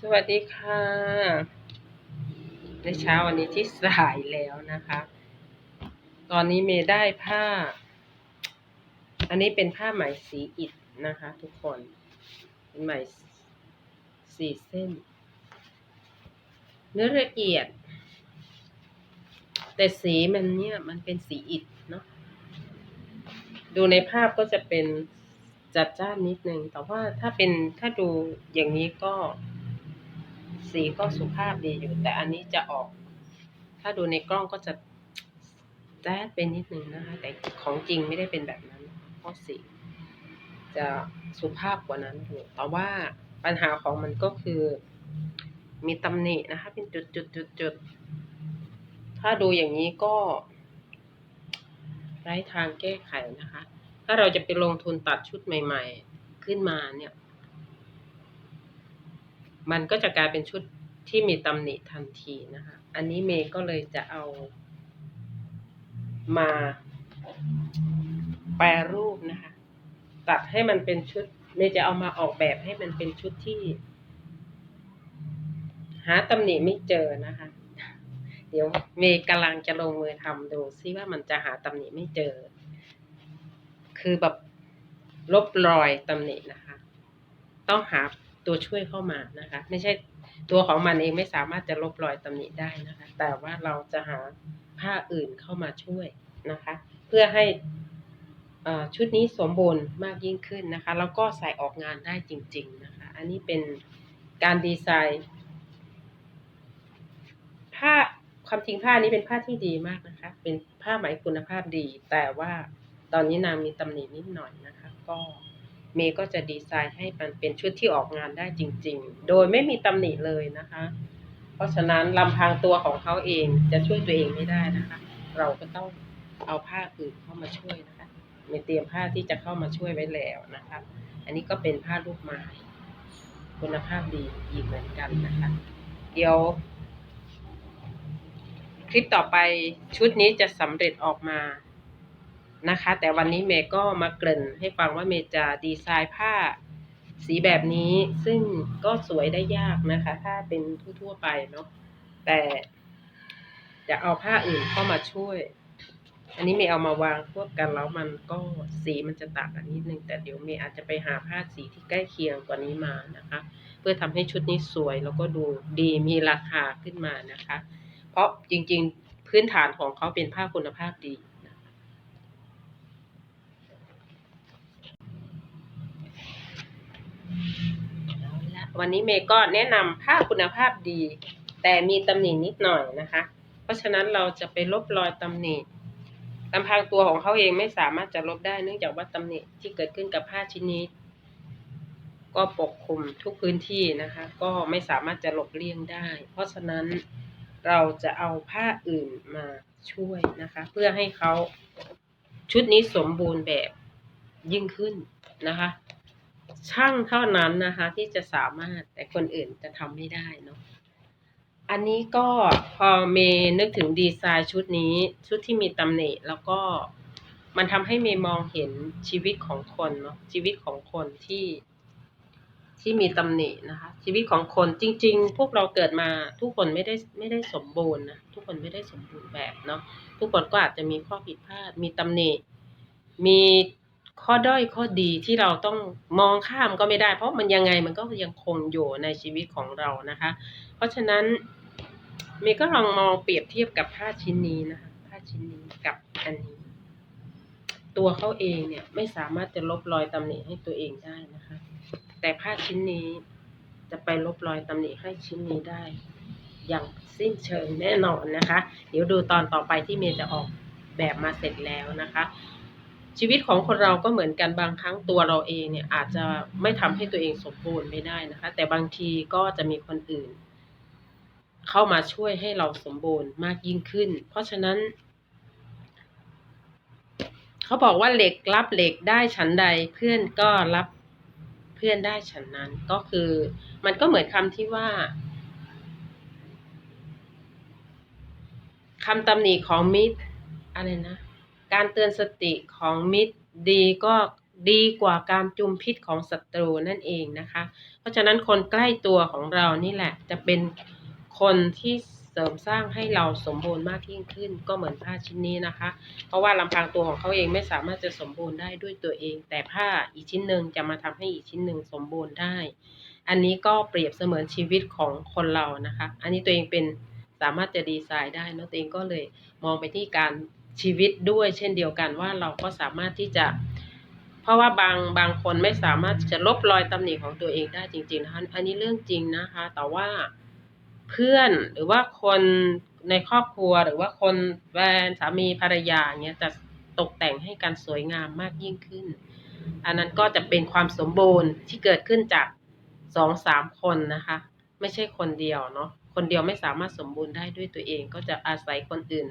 สวัสดีค่ะ ในเช้าวันนี้ที่สายแล้วนะคะ ตอนนี้เมย์ได้ผ้า อันนี้เป็นผ้าไหมสีอิฐนะคะ ทุกคน เป็นไหมสีเส้น เนื้อละเอียด แต่สีมันเนี่ยมันเป็นสีอิฐเนาะ ดูในภาพก็จะเป็น จัดจ้านนิดนึง แต่ว่าถ้าเป็นถ้าดูอย่างนี้ก็ สีก็สุภาพดีอยู่ แต่อันนี้จะออก ถ้าดูในกล้องก็จะแจ๊ดเป็นนิดนึงนะคะ แต่ของจริงไม่ได้เป็นแบบนั้นเพราะสีจะสุภาพกว่านั้นอยู่แต่ว่าปัญหาของมันก็คือ มีตำหนินะคะ เป็นจุดจุดจุดจุดถ้าดูอย่างนี้ก็ไร้ทางแก้ไขนะคะ ถ้าเราจะไปลงทุนตัดชุดใหม่ ๆ ขึ้นมาเนี่ย มันก็จะกลายเป็นชุดที่มีตำหนิทันทีนะคะ อันนี้เมย์ก็เลยจะเอามาแปรรูปนะคะ ตัดให้มันเป็นชุด เมย์จะเอามาออกแบบให้มันเป็นชุดที่ หาตำหนิไม่เจอนะคะ เดี๋ยวเมย์กำลังจะลงมือทำดูซิว่ามันจะหาตำหนิไม่เจอ คือแบบลบรอยตำหนินะคะ ต้องหาตัวช่วยเข้ามานะคะ ไม่ใช่ตัวของมันเองไม่สามารถจะลบรอยตำหนิได้นะคะ แต่ว่าเราจะหาผ้าอื่นเข้ามาช่วยนะคะ เพื่อให้ชุดนี้สมบูรณ์มากยิ่งขึ้นนะคะ แล้วก็ใส่ออกงานได้จริง ๆนะคะ อันนี้เป็นการดีไซน์ผ้าความจริงผ้านี้เป็นผ้าที่ดีมากนะคะ เป็นผ้าไหมคุณภาพดี แต่ว่า ตอนนี้นางมีตำหนินิดหน่อยนะคะ ก็เมย์ก็จะดีไซน์ให้มันเป็นชุดที่ออกงานได้จริง ๆ โดยไม่มีตำหนิเลยนะคะ เพราะฉะนั้นลำพังตัวของเขาเองจะช่วยตัวเองไม่ได้นะคะ เราก็ต้องเอาผ้าอื่นเข้ามาช่วยนะคะเมย์เตรียมผ้าที่จะเข้ามาช่วยไว้แล้วนะคะ อันนี้ก็เป็นผ้าลูกไม้คุณภาพดีอีกเหมือนกันนะคะ เดี๋ยว คลิปต่อไปชุดนี้จะสำเร็จออกมา นะคะ แต่วันนี้เมย์ก็มาเกริ่นให้ฟังว่าเมย์จะดีไซน์ผ้าสีแบบนี้ซึ่งก็สวยได้ยากนะคะ ถ้าเป็นทั่วๆไปเนาะแต่จะเอาผ้าอื่นเข้ามาช่วย อันนี้เมย์เอามาวางควบกันแล้วมันก็สีมันจะต่างกันนิดนึง แต่เดี๋ยวเมย์อาจจะไปหาผ้าสีที่ใกล้เคียงกว่านี้มานะคะ เพื่อทำให้ชุดนี้สวยแล้วก็ดูดีมีราคาขึ้นมานะคะ เพราะจริงๆพื้นฐานของเขาเป็นผ้าคุณภาพดีนะคะเอาละ วันนี้เมย์ก็แนะนำผ้าคุณภาพดี แต่มีตำหนินิดหน่อยนะคะ เพราะฉะนั้นเราจะไปลบรอยตำหนิลำพังตัวของเขาเองไม่สามารถจะลบได้เนื่องจากว่าตำหนิที่เกิดขึ้นกับผ้าชิ้นนี้ ก็ปกคลุมทุกพื้นที่นะคะ ก็ไม่สามารถจะหลบเลี่ยงได้ เพราะฉะนั้นเราจะเอาผ้าอื่นมาช่วยนะคะ เพื่อให้เขาชุดนี้สมบูรณ์แบบยิ่งขึ้นนะคะ ช่างเท่านั้นนะคะ ที่จะสามารถแต่คนอื่นจะทำไม่ได้เนาะอันนี้ก็พอเมย์นึกถึงดีไซน์ชุดนี้ชุดที่มีตำหนิแล้วก็มันทำให้เมย์มองเห็นชีวิตของคนเนาะชีวิตของคนที่ ที่มีตำหนินะคะ ชีวิตของคนจริง ๆ พวกเราเกิดมาทุกคนไม่ได้ไม่ได้สมบูรณ์นะทุกคนไม่ได้สมบูรณ์แบบเนาะทุกคนก็อาจจะมีข้อผิดพลาดมีตำหนิมี ข้อด้อยข้อดีที่เราต้องมองข้ามก็ไม่ได้ เพราะมันยังไงมันก็ยังคงอยู่ในชีวิตของเรานะคะ เพราะฉะนั้นเมย์ก็ลองมองเปรียบเทียบกับผ้าชิ้นนี้นะคะผ้าชิ้นนี้กับอันนี้ ตัวเขาเองเนี่ยไม่สามารถจะลบรอยตำหนิให้ตัวเองได้นะคะ แต่ผ้าชิ้นนี้จะไปลบรอยตำหนิให้ชิ้นนี้ได้ อย่างสิ้นเชิงแน่นอนนะคะ เดี๋ยวดูตอนต่อไปที่เมย์จะออกแบบมาเสร็จแล้วนะคะ ชีวิตของคนเราก็เหมือนกันบางครั้งตัวเราเองเนี่ยอาจจะไม่ทำให้ตัวเองสมบูรณ์ไม่ได้นะคะ แต่บางทีก็จะมีคนอื่น เข้ามาช่วยให้เราสมบูรณ์มากยิ่งขึ้น เพราะฉะนั้น เขาบอกว่าเหล็กรับเหล็กได้ฉันใดเพื่อนก็รับเพื่อนได้ฉันนั้นก็คือ มันก็เหมือนคำที่ว่าคำตำหนิของมิตรอะไรนะ การเตือนสติของมิตรดีก็ดีกว่าการจุมพิษของศัตรูนั่นเองนะคะ เพราะฉะนั้นคนใกล้ตัวของเรานี่แหละ จะเป็นคนที่เสริมสร้างให้เราสมบูรณ์มากยิ่งขึ้น ก็เหมือนผ้าชิ้นนี้นะคะ เพราะว่าลำพังตัวของเขาเองไม่สามารถจะสมบูรณ์ได้ด้วยตัวเอง แต่ผ้าอีกชิ้นหนึ่งจะมาทำให้อีกชิ้นหนึ่งสมบูรณ์ได้ อันนี้ก็เปรียบเสมือนชีวิตของคนเรานะคะ อันนี้ตัวเองเป็นสามารถจะดีไซน์ได้นะตัวเองก็เลยมองไปที่การ ชีวิตด้วยเช่นเดียวกันว่าเราก็สามารถที่จะ เพราะว่าบางบางคนไม่สามารถจะลบรอยตำหนิของตัวเองได้จริงๆนะคะอันนี้เรื่องจริงนะคะ แต่ว่าเพื่อนหรือว่าคนในครอบครัวหรือว่าคนแฟนสามีภรรยาเนี้ยจะตกแต่งให้กันสวยงามมากยิ่งขึ้น อันนั้นก็จะเป็นความสมบูรณ์ที่เกิดขึ้นจากสองสามคนนะคะ ไม่ใช่คนเดียวเนาะคนเดียวไม่สามารถสมบูรณ์ได้ด้วยตัวเอง ก็จะอาศัยคนอื่น